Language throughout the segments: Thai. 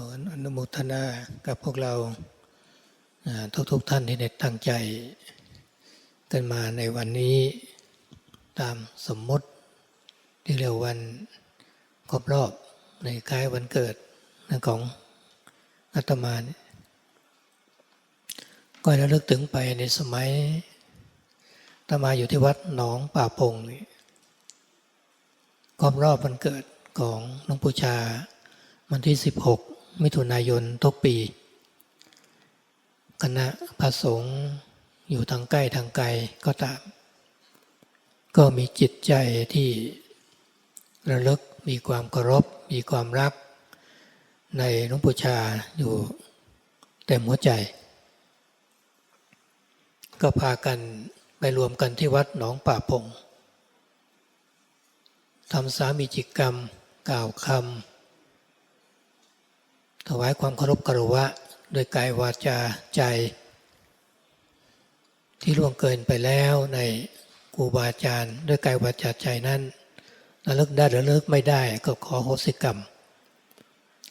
ขออนุโมทนากับพวกเราทุกๆทท่านที่ได้ตั้งใจกันมาในวันนี้ตามสมมติที่เรียกวันครบรอบในคล้ายวันเกิดของอาตมาเนี่ยก็ระลึกถึงไปในสมัยอาตมาอยู่ที่วัดหนองป่าพงครบรอบวันเกิดของหลวงปู่ชาวันที่ 16 มิถุนายนทุกปี คณะพระสงฆ์อยู่ทางใกล้ทางไกลก็ตาม ก็มีจิตใจที่ระลึกมีความเคารพมีความรัก ในหลวงปู่ชาอยู่เต็มหัวใจ ก็พากันไปรวมกันที่วัดหนองป่าพงทำสามีจิกกรรม กล่าวคำ ถวายความเคารพกรวะโดยกายวาจาใจ ที่ล่วงเกินไปแล้วในครูบาอาจารย์ด้วยกายวาจาใจนั้นระลึกได้หรือระลึกไม่ได้ก็ขอโหสิกรรม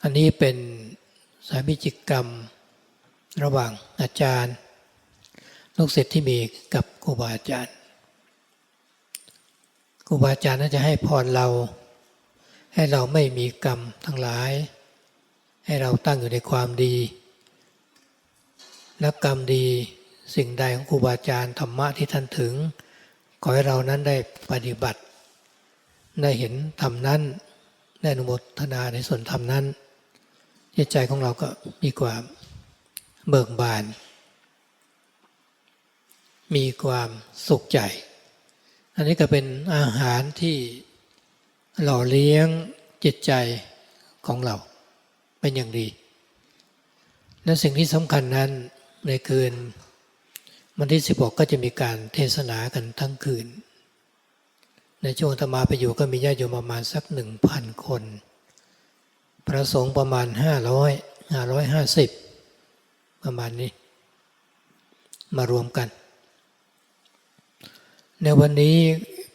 อันนี้เป็นสามิจิกกรรม ระหว่างอาจารย์ ลูกศิษย์ที่มีกับครูบาอาจารย์ครูบาอาจารย์น่าจะให้พรเรา ให้เราไม่มีกรรมทั้งหลาย ให้เราตั้งอยู่ในความดีและกรรมดีสิ่งใดของครูบาอาจารย์ธรรมะที่ท่านถึง ขอให้เรานั้นได้ปฏิบัติ ได้เห็นธรรมนั้นได้อนุโมทนาในส่วนธรรมนั้นจิตใจของเราก็มีความเบิกบาน มีความสุขใจ อันนี้ก็เป็นอาหารที่หล่อเลี้ยงจิตใจของเรา เป็นอย่างดีและสิ่งที่สำคัญนั้นในคืน วันที่ 16 ก็จะมีการเทศนากันทั้งคืน ในช่วงธรรมาไปอยู่ก็มีญาติโยมประมาณสักหนึ่งพันคน พระสงฆ์ประมาณ 500 550 ประมาณนี้ มารวมกัน ในวันนี้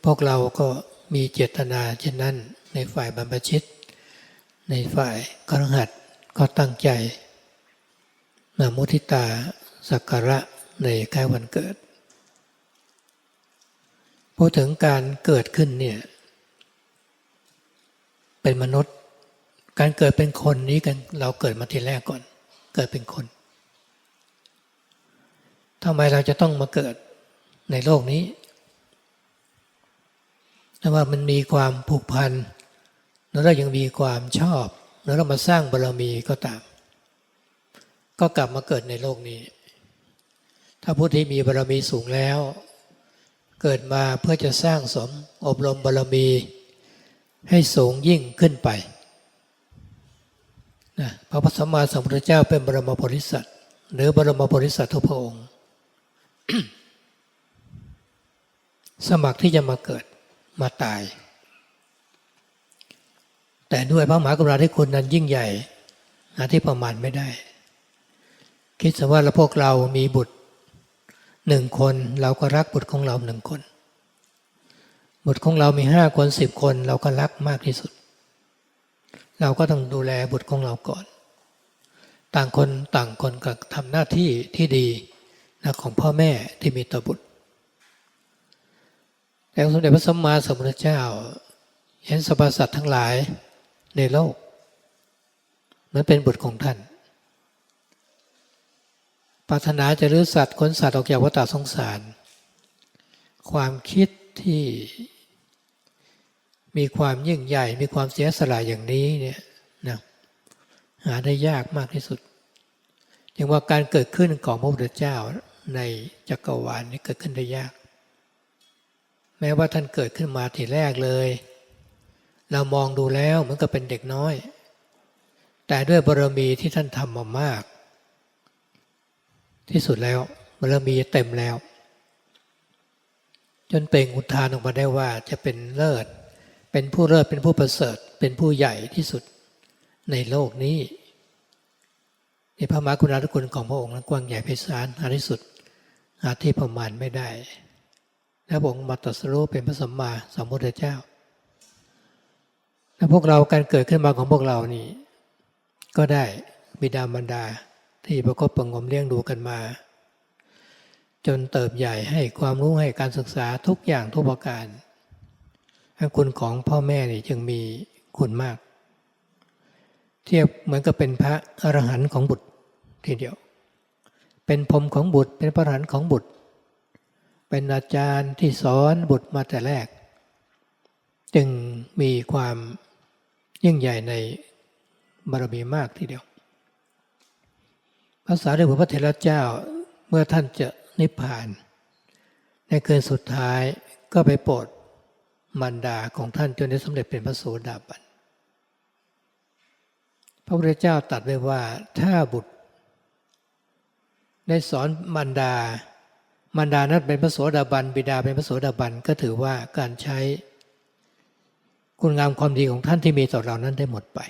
พวกเราก็มีเจตนาเช่นนั้นในฝ่ายบรรพชิต ในฝ่ายกรหัด ก็ตั้งใจมามุทิตาสักการะในใกล้วันเกิดพูดถึงการเกิดขึ้นเนี่ยเป็นมนุษย์ การเกิดเป็นคนนี้กันเราเกิดมาทีแรกก่อน เกิดเป็นคนทำไมเราจะต้องมาเกิดในโลกนี้แต่ว่ามันมีความผูกพันแล้วเรายังมีความชอบ แล้วเรามาสร้างบารรมีก็ตาม ก็กลับมาเกิดในโลกนี้ ถ้าผู้ที่มีบารรมีสูงแล้ว เกิดมาเพื่อจะสร้างสมอบรมบารรมี ให้สูงยิ่งขึ้นไปนะพระพุทธสัมมาสัมพุทธเจ้าเป็นบรมโพธิสัตว์หรือบรมโพธิสัตว์ทุกพระองค์ สมัครที่จะมาเกิดมาตาย แต่ด้วยพระมหากรุณาธิคุณนั้นยิ่งใหญ่หาที่ประมาณไม่ได้ คิดสว่าเราพวกเรามีบุตรหนึ่งคนเราก็รักบุตรของเราหนึ่งคน บุตรของเรามีห้าคนสิบคนเราก็รักมากที่สุด เราก็ต้องดูแลบุตรของเราก่อน ต่างคนต่างคนก็ทำหน้าที่ที่ดีนะของพ่อแม่ที่มีต่อบุตรแต่สมเด็จพระสัมมาสัมพุทธเจ้า เห็นสรรพสัตว์ทั้งหลาย ในโลก มันเป็นบุตรของท่าน ปรารถนาจะรื้อสัตว์ขนสัตว์ออกจากวัฏสงสาร ความคิดที่มีความยิ่งใหญ่ มีความเสียสละอย่างนี้เนี่ยนะหาได้ยากมากที่สุดอย่างว่าการเกิดขึ้นของพระพุทธเจ้าในจักรวาลนี้เกิดขึ้นได้ยาก แม้ว่าท่านเกิดขึ้นมาทีแรกเลย เรามองดูแล้วเหมือนกับเป็นเด็กน้อย แต่ด้วยบารมีที่ท่านทำมามาก ที่สุดแล้วบารมีเต็มแล้ว จนเปล่งอุทานออกมาได้ว่าจะเป็นเลิศ เป็นผู้เลิศเป็นผู้ประเสริฐ เป็นผู้ใหญ่ที่สุดในโลกนี้ในพระมหากรุณาธิคุณของพระองค์นั้นกว้างใหญ่ไพศาลหาที่สุดหาที่ประมาณไม่ได้ แล้วพระองค์มาตรัสรู้เป็นพระสัมมาสัมพุทธเจ้า แล้วพวกเราการเกิดขึ้นมาของพวกเรานี่ ก็ได้บิดามารดาที่ประคบประงมเลี้ยงดูกันมา จนเติบใหญ่ให้ความรู้ให้การศึกษาทุกอย่างทุกประการคุณของพ่อแม่นี่จึงมีคุณมาก เทียบเหมือนกับเป็นพระอรหันต์ของบุตรทีเดียว เป็นพรมของบุตร เป็นพระอรหันต์ของบุตร เป็นอาจารย์ที่สอนบุตรมาแต่แรก จึงมีความ ยิ่งใหญ่ในบารมีมากทีเดียวภาษาเรียกว่าพระเถรเจ้าเมื่อท่านจะนิพพาน ในคืนสุดท้ายก็ไปโปรดมารดาของท่านจนได้สำเร็จเป็นพระโสดาบัน พระพุทธเจ้าตรัสไว้ว่าถ้าบุตร ได้สอนมารดามารดานั้นเป็นพระโสดาบัน บิดาเป็นพระโสดาบันก็ถือว่าการใช้ คุณงามความดีของท่านที่มีต่อเรานั้นได้หมดไป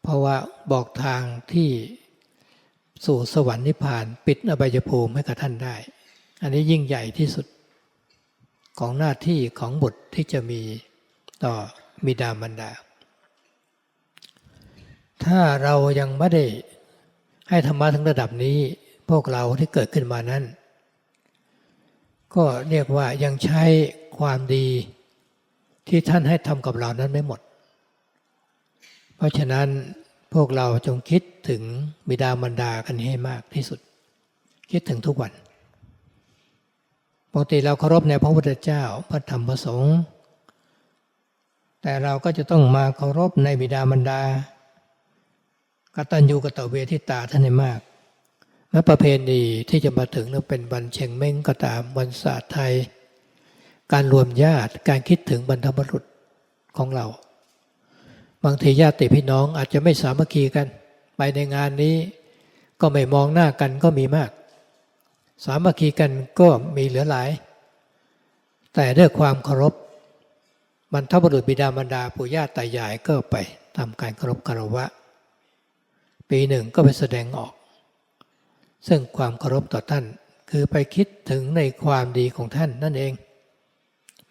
เพราะว่าบอกทางที่สู่สวรรค์นิพพานปิดอบายภูมิให้กับท่านได้ อันนี้ยิ่งใหญ่ที่สุดของหน้าที่ของบุตรที่จะมีต่อมิดามารดา ถ้าเรายังไม่ได้ให้ธรรมะถึงระดับนี้ พวกเราที่เกิดขึ้นมานั้น ก็เรียกว่ายังใช้ความดี ที่ท่านให้ทำกับเรานั้นไม่หมด เพราะฉะนั้นพวกเราจงคิดถึงบิดามารดากันให้มากที่สุด คิดถึงทุกวันปกติเราเคารพในพระพุทธเจ้าพระธรรมพระสงฆ์แต่เราก็จะต้องมาเคารพในบิดามารดากตัญญูกตเวทิตาท่านให้มากแม้ประเพณีที่จะมาถึงเราเป็นวันเชงเม้งก็ตามวันศาสตร์ไทย การรวมญาติการคิดถึงบรรพบุรุษของเรา บางทีญาติพี่น้องอาจจะไม่สามัคคีกัน ไปในงานนี้ก็ไม่มองหน้ากันก็มีมาก สามัคคีกันก็มีเหลือหลาย แต่ด้วยความเคารพบรรทบุรุษบิดามารดาปู่ย่าตายายก็ไปทำการเคารพคารวะ ปีหนึ่งก็ไปแสดงออก ซึ่งความเคารพต่อท่านคือไปคิดถึงในความดีของท่านนั่นเอง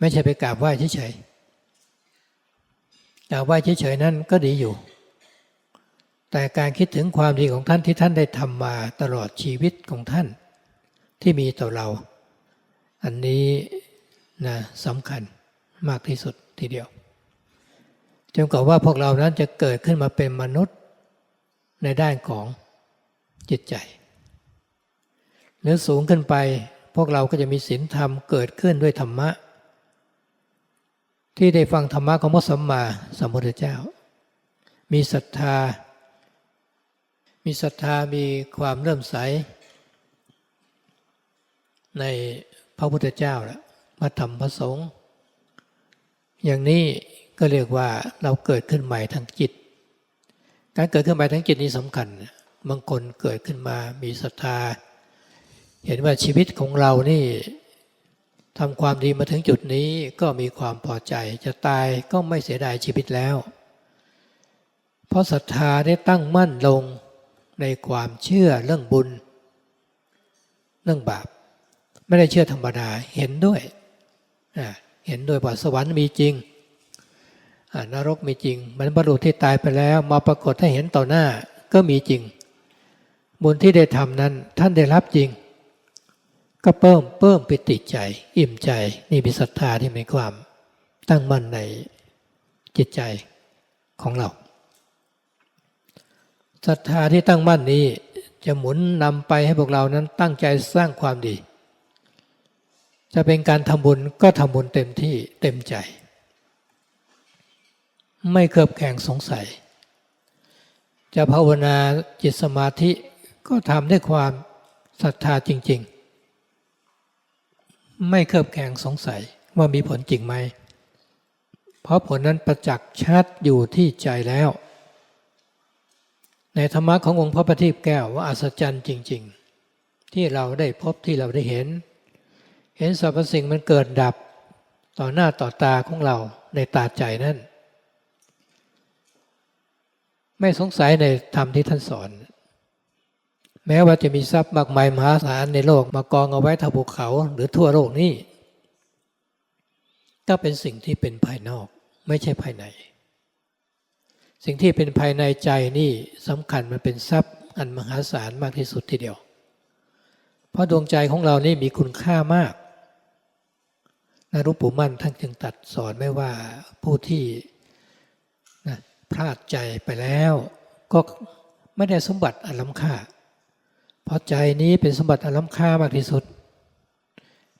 ไม่ใช่ไปกราบไหว้เฉยๆกราบไหว้เฉยๆนั่นก็ดีอยู่ แต่การคิดถึงความดีของท่านที่ท่านได้ทำมาตลอดชีวิตของท่าน ที่มีต่อเรา อันนี้นะสำคัญมากที่สุดทีเดียวจนกว่าว่าพวกเรานั้นจะเกิดขึ้นมาเป็นมนุษย์ในด้านของจิตใจ หรือสูงขึ้นไปพวกเราก็จะมีศีลธรรมเกิดขึ้นด้วยธรรมะ ที่ได้ฟังธรรมะของพระสัมมาสัมพุทธเจ้า มีศรัทธา มีศรัทธามีความเริ่มใส ในพระพุทธเจ้าและพระธรรมพระสงฆ์อย่างนี้ก็เรียกว่าเราเกิดขึ้นใหม่ทางจิต การเกิดขึ้นใหม่ทางจิตนี้สำคัญ บางคนเกิดขึ้นมามีศรัทธา เห็นว่าชีวิตของเรานี่ ทำความดีมาถึงจุดนี้ก็มีความพอใจ จะตายก็ไม่เสียดายชีวิตแล้ว เพราะศรัทธาได้ตั้งมั่นลงในความเชื่อเรื่องบุญ เรื่องบาป ไม่ได้เชื่อธรรมดาเห็นด้วยเห็นด้วยว่าสวรรค์มีจริงนรกมีจริงมันบรรลุที่ตายไปแล้ว มาปรากฏให้เห็นต่อหน้าก็มีจริง บุญที่ได้ทำนั้นท่านได้รับจริง ก็เพิ่มเพิ่มปิติใจ อิ่มใจ นี่มีศรัทธาที่มีความตั้งมั่นในจิตใจของเราศรัทธาที่ตั้งมั่นนี้ จะหมุนนำไปให้พวกเรานั้นตั้งใจสร้างความดี จะเป็นการทำบุญก็ทำบุญเต็มที่เต็มใจ ไม่เคิบแข่งสงสัย จะภาวนาจิตสมาธิก็ทำด้วยความศรัทธาจริง ไม่เคิบแข่งสงสัยว่ามีผลจริงไหม เพราะผลนั้นประจักษ์ชัดอยู่ที่ใจแล้ว ในธรรมะขององค์พระปฏิบแก้วว่าอัศจรรย์จริง ๆ ที่เราได้พบที่เราได้เห็น เห็นสรรพสิ่งมันเกิดดับต่อหน้าต่อตาของเราในตาใจนั่น ไม่สงสัยในธรรมที่ท่านสอน แม้ว่าจะมีทรัพย์มากมายมหาศาลในโลกมากองเอาไว้ทบภูเขาหรือทั่วโลกนี้ก็เป็นสิ่งที่เป็นภายนอกไม่ใช่ภายใน สิ่งที่เป็นภายในใจนี่สำคัญมันเป็นทรัพย์อันมหาศาลมากที่สุดทีเดียว เพราะดวงใจของเรานี่มีคุณค่ามากนะหลุปู่มั่นท่านจึงตัดสอนไม่ว่าผู้ที่นะพลาดใจไปแล้ว ก็ไม่ได้สมบัติอันล้ำค่า ราะใจนี้เป็นสมบัติอันล้ำค่ามากที่สุด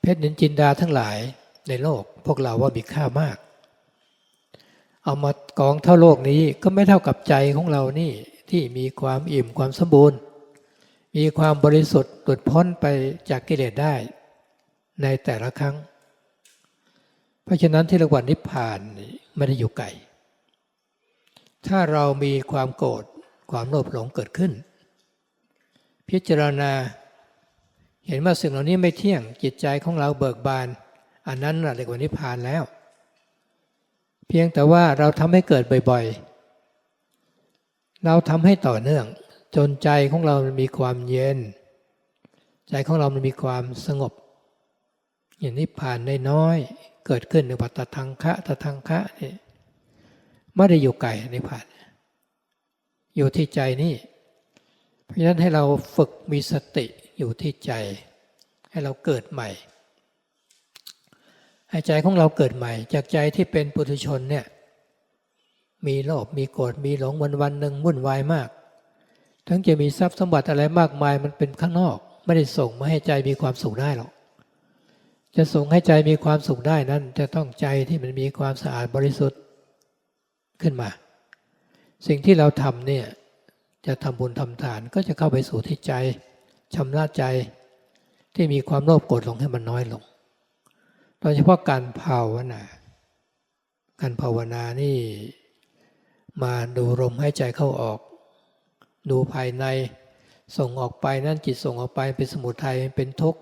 เพชรนินจินดาทั้งหลายในโลกพวกเราว่ามีค่ามาก เอามากองเท่าโลกนี้ก็ไม่เท่ากับใจของเรานี่ที่มีความอิ่มความสมบูรณ์ มีความบริสุทธิ์หลุดพ้นไปจากกิเลสได้ ในแต่ละครั้ง เพราะฉะนั้นที่รียกว่านิพพานไม่ได้อยู่ไกลถ้าเรามีความโกรธความโลภหลงเกิดขึ้น พิจารณา เห็นว่าสิ่งเหล่านี้ไม่เที่ยงจิตใจของเราเบิกบาน อันนั้นเรียกว่านิพพานแล้ว เพียงแต่ว่าเราทำให้เกิดบ่อยๆ เราทำให้ต่อเนื่อง จนใจของเรามีความเย็น ใจของเรามันมีความสงบ อย่างนิพพานน้อยๆเกิดขึ้นในวัฏทังคะตทังคะนี่ไม่ได้อยู่ไกลนิพพาน อยู่ที่ใจนี่ เพราะฉะนั้นให้เราฝึกมีสติอยู่ที่ใจ ให้เราเกิดใหม่ ให้ใจของเราเกิดใหม่ จากใจที่เป็นปุถุชนเนี่ยมีโลภมีโกรธมีหลงวันวันหนึ่งวุ่นวายมาก ทั้งจะมีทรัพย์สมบัติอะไรมากมายมันเป็นข้างนอก ไม่ได้ส่งมาให้ใจมีความสุขได้หรอกจะส่งให้ใจมีความสุขได้นั้น จะต้องใจที่มันมีความสะอาดบริสุทธิ์ขึ้นมา สิ่งที่เราทำเนี่ย จะทำบุญทำทานก็จะเข้าไปสู่ที่ใจชำระใจที่มีความโลภโกรธหลงให้มันน้อยลง โดยเฉพาะการภาวนา การภาวนานี่มาดูลมหายใจเข้าออก ดูภายในส่งออกไปนั่นจิตส่งออกไปเป็นสมุทัยเป็นทุกข์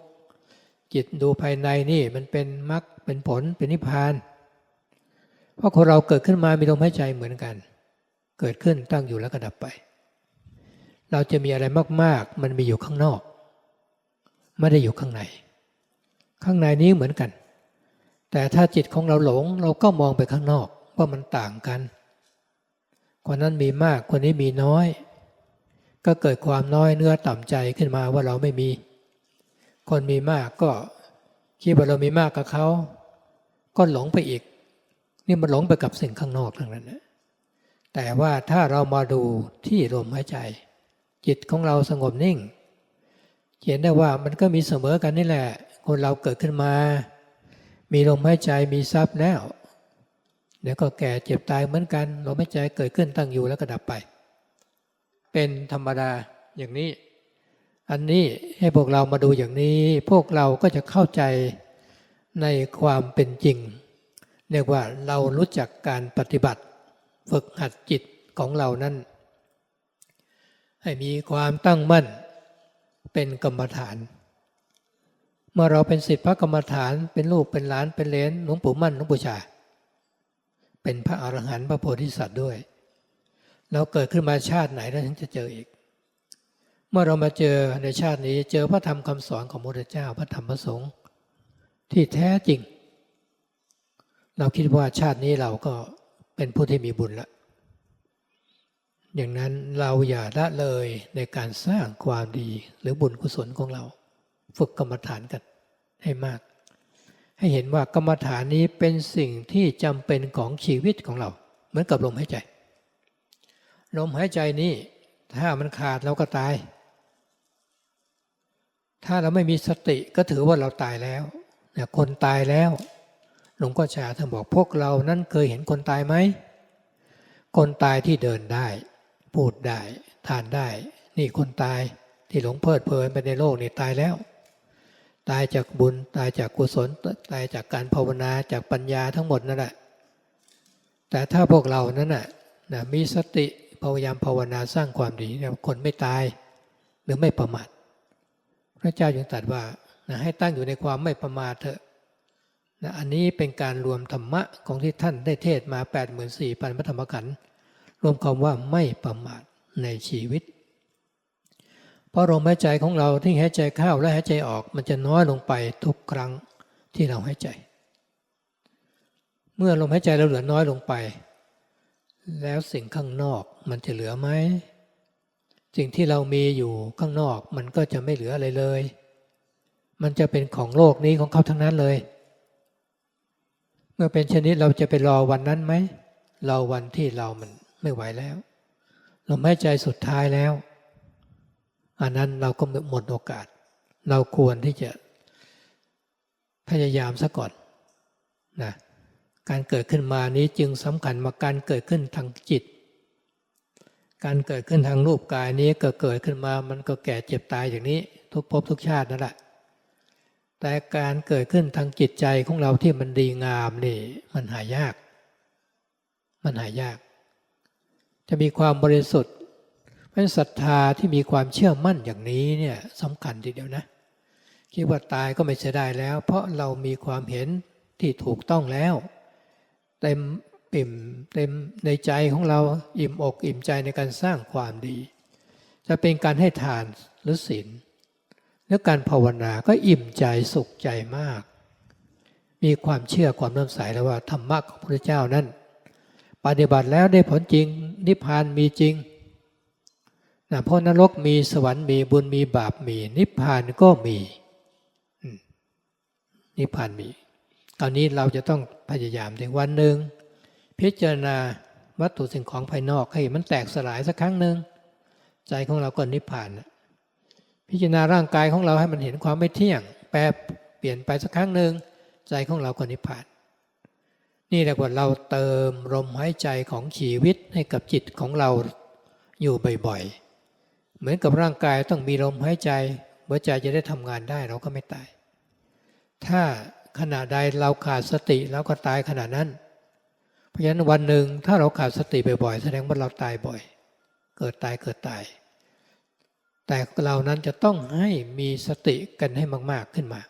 จิตดูภายในนี่มันเป็นมรรคเป็นผลเป็นนิพพาน เพราะคนเราเกิดขึ้นมามีลมหายใจเหมือนกัน เกิดขึ้นตั้งอยู่แล้วก็ดับไป เราจะมีอะไรมาก ๆ มันมีอยู่ข้างนอก ไม่ได้อยู่ข้างใน ข้างในนี้เหมือนกัน แต่ถ้าจิตของเราหลง เราก็มองไปข้างนอกว่ามันต่างกัน คนนั้นมีมากคนนี้มีน้อย ก็เกิดความน้อยเนื้อต่ำใจขึ้นมาว่าเราไม่มี คนมีมากก็คิดว่าเรามีมากกับเขาก็หลงไปอีก นี่มันหลงไปกับสิ่งข้างนอกทั้งนั้นนะแต่ว่าถ้าเรามาดูที่ลมหายใจ จิตของเราสงบนิ่งเห็นได้ว่ามันก็มีเสมอกันนี่แหละ คนเราเกิดขึ้นมา มีลมหายใจมีทรัพย์แล้ว เดี๋ยวก็แก่เจ็บตายเหมือนกันลมหายใจเกิดขึ้นตั้งอยู่แล้วก็ดับไป เป็นธรรมดาอย่างนี้ อันนี้ให้พวกเรามาดูอย่างนี้ พวกเราก็จะเข้าใจในความเป็นจริง เรียกว่าเรารู้จักการปฏิบัติ ฝึกหัดจิตของเรานั้น ให้มีความตั้งมั่นเป็นกรรมฐาน เมื่อเราเป็นศิษย์พระกรรมฐานเป็นลูกเป็นหลานเป็นเลนหลวงปู่มั่นหลวงปู่ชา เป็นพระอรหันต์พระโพธิสัตว์ด้วย เราเกิดขึ้นมาชาติไหนเราถึงจะเจออีก เมื่อเรามาเจอในชาตินี้เจอพระธรรมคำสอนของพระพุทธเจ้าพระธรรมพระสงฆ์ที่แท้จริง เราคิดว่าชาตินี้เราก็เป็นผู้ที่มีบุญละ อย่างนั้นเราอย่าละเลยในการสร้างความดีหรือบุญกุศลของเรา ฝึกกรรมฐานกันให้มาก ให้เห็นว่ากรรมฐานนี้เป็นสิ่งที่จำเป็นของชีวิตของเรา เหมือนกับลมหายใจ ลมหายใจนี้ถ้ามันขาดเราก็ตาย ถ้าเราไม่มีสติก็ถือว่าเราตายแล้วคนตายแล้วหลวงพ่อชาท่านบอกพวกเรานั้นเคยเห็นคนตายไหมคนตายที่เดินได้ พูดได้ ทานได้ นี่คนตายที่หลงเพลิดเพลินไปในโลกนี่ตายแล้ว ตายจากบุญตายจากกุศล ตายจากการภาวนาจากปัญญาทั้งหมดนั่นแหละแต่ถ้าพวกเรานั้นน่ะนะมีสติพยายามภาวนาสร้างความดีนะคนไม่ตายหรือไม่ประมาทพระเจ้าจึงตรัสว่านะให้ตั้งอยู่ในความไม่ประมาทเถอะนะอันนี้เป็นการรวมธรรมะของที่ท่านได้เทศมา 8 4 0 0 0พระธรรมขันธ์ รวมคำว่าไม่ประมาทในชีวิต เพราะลมหายใจของเราที่หายใจเข้าและหายใจออกมันจะน้อยลงไปทุกครั้งที่เราหายใจ เมื่อลมหายใจเราเหลือน้อยลงไป แล้วสิ่งข้างนอกมันจะเหลือไหมสิ่งที่เรามีอยู่ข้างนอกมันก็จะไม่เหลืออะไรเลย มันจะเป็นของโลกนี้ของเขาทั้งนั้นเลย เมื่อเป็นชนิดเราจะไปรอวันนั้นไหมรอวันที่เรามัน ไม่ไหวแล้วเราไม่ใจสุดท้ายแล้ว อันนั้นเราก็หมดโอกาส เราควรที่จะพยายามซะก่อนนะการเกิดขึ้นมานี้จึงสำคัญมาการเกิดขึ้นทางจิต การเกิดขึ้นทางรูปกายนี้ก็เกิดขึ้นมามันก็แก่เจ็บตายอย่างนี้ ทุกภพทุกชาตินั่นแหละแต่การเกิดขึ้นทางจิตใจของเราที่มันดีงามนี่ มันหายาก มันหายาก จะมีความบริสุทธิ์เป็นศรัทธาที่มีความเชื่อมั่นอย่างนี้เนี่ยสำคัญทีเดียวนะคิดว่าตายก็ไม่เสียดายแล้ว เพราะเรามีความเห็นที่ถูกต้องแล้ว เต็มปิ่มเต็มในใจของเราอิ่มอกอิ่มใจในการสร้างความดี จะเป็นการให้ทานหรือศีลหรือการภาวนาก็อิ่มใจสุขใจมาก มีความเชื่อความเลื่อมใสแล้วว่าธรรมะของพระเจ้านั้น ปฏิบัติแล้วได้ผลจริง นิพพานมีจริงนะเพราะนรกมีสวรรค์มีบุญมีบาปมี นิพพานก็มี นิพพานมีตอนนี้เราจะต้องพยายามในวันหนึ่งพิจารณาวัตถุสิ่งของภายนอกให้มันแตกสลายสักครั้งหนึ่งใจของเราก็นิพพานพิจารณาร่างกายของเราให้มันเห็นความไม่เที่ยง แปรเปลี่ยนไปสักครั้งหนึ่งใจของเราก็นิพพาน นี่แหละว่าเราเติมลมหายใจของชีวิตให้กับจิตของเราอยู่บ่อยๆ เหมือนกับร่างกายต้องมีลมหายใจหัวใจจะได้ทำงานได้เราก็ไม่ตาย ถ้าขณะใดเราขาดสติเราก็ตายขณะนั้น เพราะฉะนั้นวันหนึ่งถ้าเราขาดสติบ่อยๆ แสดงว่าเราตายบ่อย เกิดตายเกิดตาย แต่เรานั้นจะต้องให้มีสติกันให้มาก ๆขึ้นมา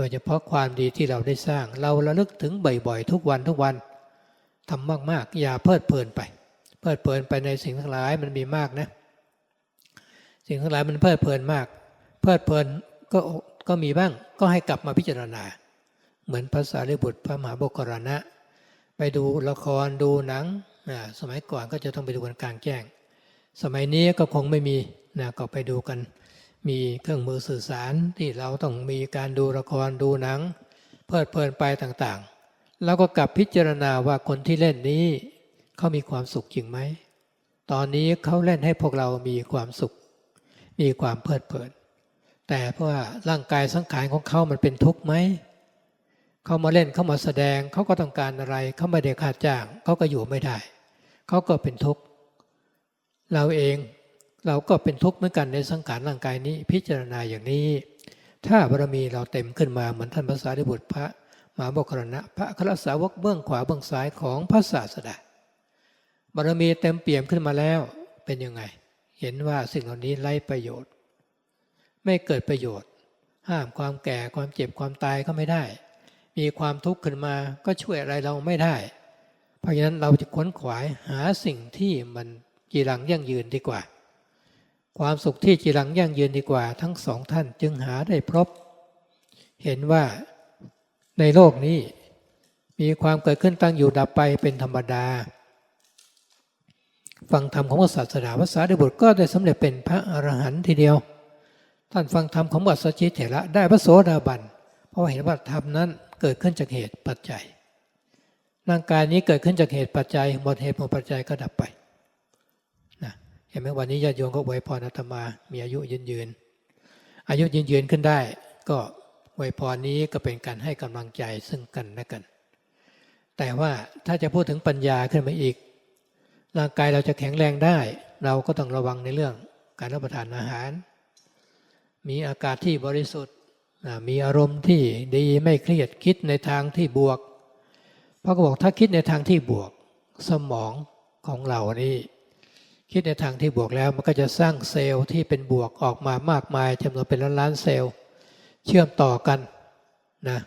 โดยเฉพาะความดีที่เราได้สร้าง เราระลึกถึงบ่อยๆ ทุกวันทุกวันทำมากๆ อย่าเพลิดเพลินไป เพลิดเพลินไปในสิ่งทั้งหลายมันมีมากนะ สิ่งทั้งหลายมันเพลิดเพลินมาก เพลิดเพลินก็ก็มีบ้างก็ให้กลับมาพิจารณา เหมือนภาษาลิบุตรพระมหาบกรณะ ไปดูละครดูหนังสมัยก่อนก็จะต้องไปดูกันกลางแจ้ง สมัยนี้ก็คงไม่มีนะก็ไปดูกัน มีเครื่องมือสื่อสารที่เราต้องมีการดูละครดูหนัง เพลิดเพลินไปต่างๆ แล้วก็กลับพิจารณาว่าคนที่เล่นนี้เขามีความสุขจริงไหม ตอนนี้เขาเล่นให้พวกเรามีความสุข มีความเพลิดเพลิน แต่เพราะว่าร่างกายสังขารของเขามันเป็นทุกข์ไหมเขามาเล่นเขามาแสดงเขาก็ต้องการอะไรเขาไม่ได้ขาดจ้างเขาก็อยู่ไม่ได้เขาก็เป็นทุกข์เราเอง เราก็เป็นทุกข์เหมือนกันในสังขารร่างกายนี้ พิจารณาอย่างนี้ ถ้าบารมีเราเต็มขึ้นมาเหมือนท่านพระสารีบุตรพระมหาโมคคลณะ พระครสาวกเบื้องขวาเบื้องซ้ายของพระศาสดาบารมีเต็มเปี่ยมขึ้นมาแล้วเป็นยังไง เห็นว่าสิ่งเหล่านี้ไร้ประโยชน์ ไม่เกิดประโยชน์ ห้ามความแก่ความเจ็บความตายก็ไม่ได้ มีความทุกข์ขึ้นมาก็ช่วยอะไรเราไม่ได้ เพราะฉะนั้นเราจะค้นขวายหาสิ่งที่มันจีรังยั่งยืนดีกว่า ความสุขที่จีรังยั่งยืนดีกว่า ทั้งสองท่านจึงหาได้พบ เห็นว่าในโลกนี้ มีความเกิดขึ้นตั้งอยู่ดับไปเป็นธรรมดา ฟังธรรมของพระศาสดาพระสารีบุตรก็ได้สำเร็จเป็นพระอรหันต์ทีเดียว ท่านฟังธรรมของบัสชิเถระได้พระโสดาบันเพราะเห็นว่าธรรมนั้นเกิดขึ้นจากเหตุปัจจัยร่างกายนี้เกิดขึ้นจากเหตุปัจจัยหมดเหตุหมดปัจจัยก็ดับไป เห็นไหมวันนี้ญาติโยมก็ไวพรอาตมา มีอายุยืนยืน อายุยืนยืนขึ้นได้ ก็ไวยพรนี้ก็เป็นการให้กำลังใจซึ่งกันและกัน แต่ว่าถ้าจะพูดถึงปัญญาขึ้นมาอีก ร่างกายเราจะแข็งแรงได้ เราก็ต้องระวังในเรื่องการรับประทานอาหาร มีอากาศที่บริสุทธิ์มีอารมณ์ที่ดีไม่เครียดคิดในทางที่บวกพระก็บอกถ้าคิดในทางที่บวกสมองของเรานี่ คิดในทางที่บวกแล้วมันก็จะสร้างเซลล์ที่เป็นบวกออกมามากมายจำนวนเป็นล้านล้านเซลล์ เชื่อมต่อกันนะ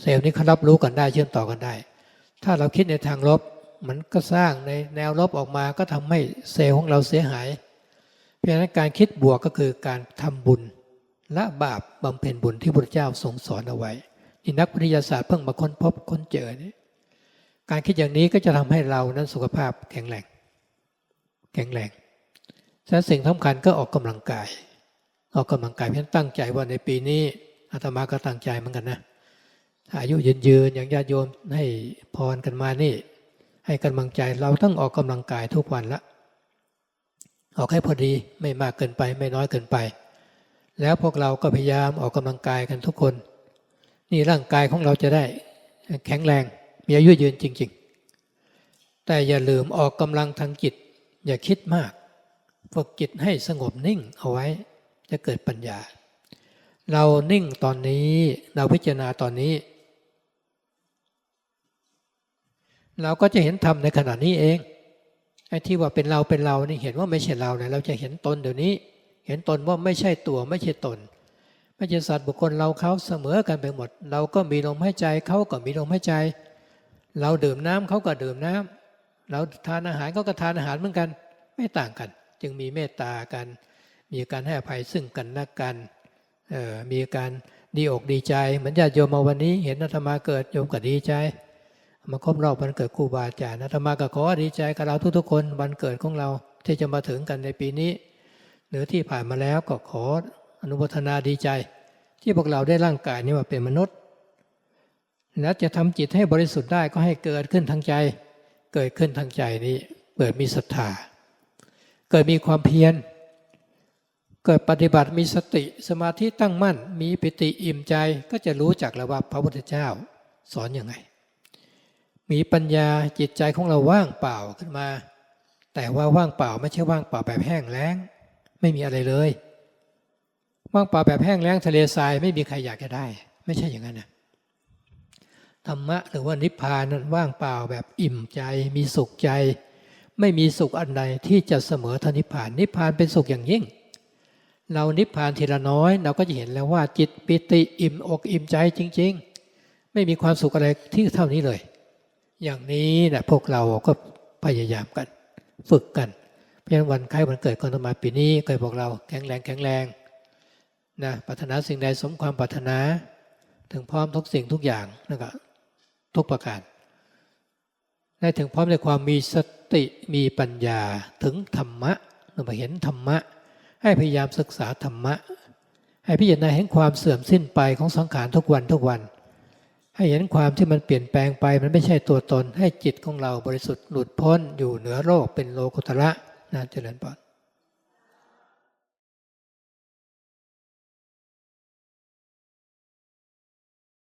เซลล์นี้เขารับรู้กันได้เชื่อมต่อกันได้ ถ้าเราคิดในทางลบมันก็สร้างในแนวลบออกมาก็ทำให้เซลล์ของเราเสียหาย เพราะฉะนั้นการคิดบวกก็คือการทำบุญละบาปบำเพ็ญบุญที่พระเจ้าทรงสอนเอาไว้นี่นักวิทยาศาสตร์เพิ่งมาค้นพบค้นเจอนี่การคิดอย่างนี้ก็จะทำให้เรานั้นสุขภาพแข็งแรง แข็งแรงฉะนั้นสิ่งสำคัญก็ออกกำลังกาย ออกกำลังกายเพื่อตั้งใจว่าในปีนี้อาตมาก็ตั้งใจเหมือนกันนะอายุยืนยืนอย่างญาติโยมให้พรกันมานี่ ให้กำลังใจเราต้องออกกำลังกายทุกวันละออกให้พอดีไม่มากเกินไปไม่น้อยเกินไป แล้วพวกเราก็พยายามออกกำลังกายกันทุกคน นี่ร่างกายของเราจะได้แข็งแรงมีอายุยืนจริง ๆ แต่อย่าลืมออกกำลังทางจิต อย่าคิดมากฝึกจิตให้สงบนิ่งเอาไว้จะเกิดปัญญา เรานิ่งตอนนี้เราพิจารณาตอนนี้ เราก็จะเห็นธรรมในขณะนี้เองไอ้ที่ว่าเป็นเราเป็นเรานี่เห็นว่าไม่ใช่เราเนี่ยเราจะเห็นตนเดี๋ยวนี้ เห็นตนว่าไม่ใช่ตัวไม่ใช่ตน ไม่ใช่สัตว์บุคคลเราเขาเสมอกันไปหมด เราก็มีลมหายใจเขาก็มีลมหายใจ เราดื่มน้ำเขาก็ดื่มน้ำ เราทานอาหารเขาก็ทานอาหารเหมือนกัน ไม่ต่างกัน จึงมีเมตตากัน มีการให้อภัยซึ่งกันและกันออมีการดีอกดีใจเหมือนญาติโยมมาวันนี้ เห็นนัตมาเกิดโยมก็ดีใจ มาครบรอบวันเกิดครูบาอาจารย์นัตมาก็ขอดีใจกับเราทุกๆคนวันเกิดของเราที่จะมาถึงกันในปีนี้หรือที่ผ่านมาแล้วก็ขออนุโมทนาดีใจ ที่พวกเราได้ร่างกายนี้มาเป็นมนุษย์ และจะทำจิตให้บริสุทธิ์ได้ก็ให้เกิดขึ้นทางใจ เกิดขึ้นทางใจนี้เกิดมีศรัทธา เกิดมีความเพียร เกิดปฏิบัติมีสติสมาธิตั้งมั่น มีปิติอิ่มใจก็จะรู้จักแล้วว่าพระพุทธเจ้าสอนอยังไง มีปัญญาจิตใจของเราว่างเปล่าขึ้นมา แต่ว่าว่างเปล่าไม่ใช่ว่างเปล่าแบบแห้งแล้ง ไม่มีอะไรเลย ว่างเปล่าแบบแห้งแล้งทะเลทรายไม่มีใครอยากจะได้ ไม่ใช่อย่างนั้นนะ ธรรมะหรือว่านิพพานนั้นว่างเปล่าแบบอิ่มใจมีสุขใจ ไม่มีสุขอันใดที่จะเสมอทนิพพาน นิพพานเป็นสุขอย่างยิ่ง เรานิพพานทีละน้อย เราก็จะเห็นแล้วว่าจิตปิติอิ่มอกอิ่มใจจริง ๆ ไม่มีความสุขอะไรที่เท่านี้เลย อย่างนี้แหละพวกเราก็พยายามกัน ฝึกกัน เพราะฉะนั้นวันคล้ายวันเกิดคนธรรมาปีนี้เคยบอกเราแข็งแรงแข็งแรงนะปรารถนาสิ่งใดสมความปรารถนา ถึงพร้อมทุกสิ่งทุกอย่างนะครับ ทุกประการได้ถึงพร้อมในความมีสติมีปัญญาถึงธรรมะเราไปเห็นธรรมะ ให้พยายามศึกษาธรรมะ ให้พิจารณาเห็นความเสื่อมสิ้นไปของสังขารทุกวันทุกวัน ให้เห็นความที่มันเปลี่ยนแปลงไปมันไม่ใช่ตัวตน ให้จิตของเราบริสุทธิ์หลุดพ้นอยู่เหนือโลกเป็นโลกุตระนะเจริญพร